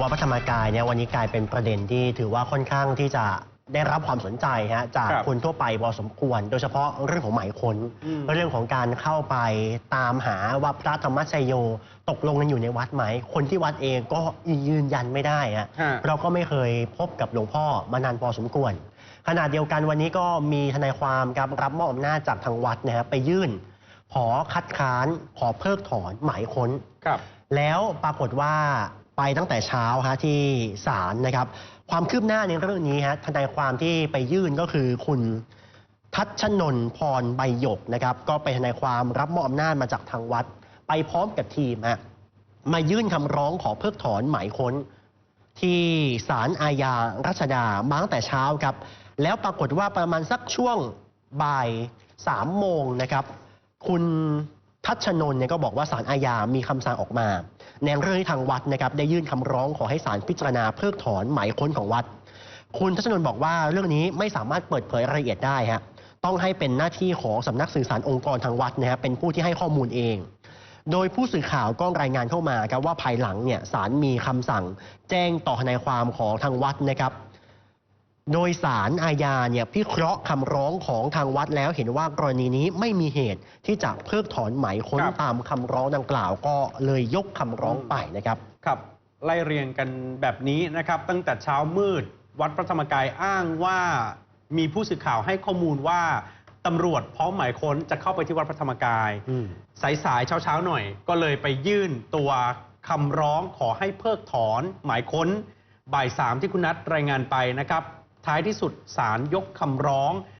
วัดพระธรรมกายเนี่ยวันนี้กลายเป็นประเด็นที่ถือว่าค่อนข้างที่จะได้รับความสนใจฮะจากครับคนทั่วไปพอสมควร โดยเฉพาะเรื่องของหมายค้นอืมเรื่องของการเข้าไปตามหาว่าพระธรรมชโยตกลงกันอยู่ในวัดไหม คนที่วัดเองก็ยืนยันไม่ได้ฮะฮะ เราก็ไม่เคยพบกับหลวงพ่อมานานพอสมควร ขณะเดียวกันวันนี้ก็มีทนายความครับรับมอบอำนาจจากทางวัดนะฮะไปยื่น ขอคัดค้านขอเพิกถอนหมายค้น ครับ แล้วปรากฏว่า ไปตั้งแต่เช้าฮะที่ศาลนะครับ ความคืบหน้าในเรื่องนี้ฮะทนายความที่ไปยื่นก็คือคุณทัชนน์พรใบหยกนะครับ ก็เป็นทนายความรับมอบอำนาจมาจากทางวัด ไปพร้อมกับทีมฮะมายื่นคำร้องขอเพิกถอนหมายค้น ที่ศาลอาญารัชดามาตั้งแต่เช้าครับ แล้วปรากฏว่าประมาณสักช่วงบ่ายสามโมงนะครับ คุณ ทัชนนท์เนี่ยก็บอกว่าศาลอาญามีคำสั่งออกมา ในเรื่องที่ทางวัดนะครับได้ยื่นคำร้องขอให้ศาลพิจารณาเพิกถอนหมายค้นของวัด คุณทัชนนท์บอกว่าเรื่องนี้ไม่สามารถเปิดเผยรายละเอียดได้ฮะต้องให้เป็นหน้าที่ของสำนักสื่อสารองค์กรทางวัดนะฮะเป็นผู้ที่ให้ข้อมูลเอง โดยผู้สื่อข่าวก็รายงานเข้ามาครับว่าภายหลังเนี่ยศาลมีคำสั่ง แจ้งต่อทนายความของทางวัดนะครับ โดยสารอาญาเนี่ยพิเคราะห์คำร้องของทางวัดแล้วเห็นว่ากรณีนี้ไม่มีเหตุที่จะเพิกถอนหมายค้นครับ ตามคำร้องดังกล่าวก็เลยยกคำร้องไปนะครับ ครับไล่เรียงกันแบบนี้นะครับ ตั้งแต่เช้ามืด วัดพระธรรมกายอ้างว่ามีผู้สื่อข่าวให้ข้อมูลว่าตำรวจพร้อมหมายค้นจะเข้าไปที่วัดพระธรรมกายอืมสายสายๆเช้าๆหน่อย ก็เลยไปยื่นตัวคำร้องขอให้เพิกถอน หมายค้น บ่ายสามที่คุณนัทรายงานไปนะครับ ท้ายที่สุดศาลยกคำร้อง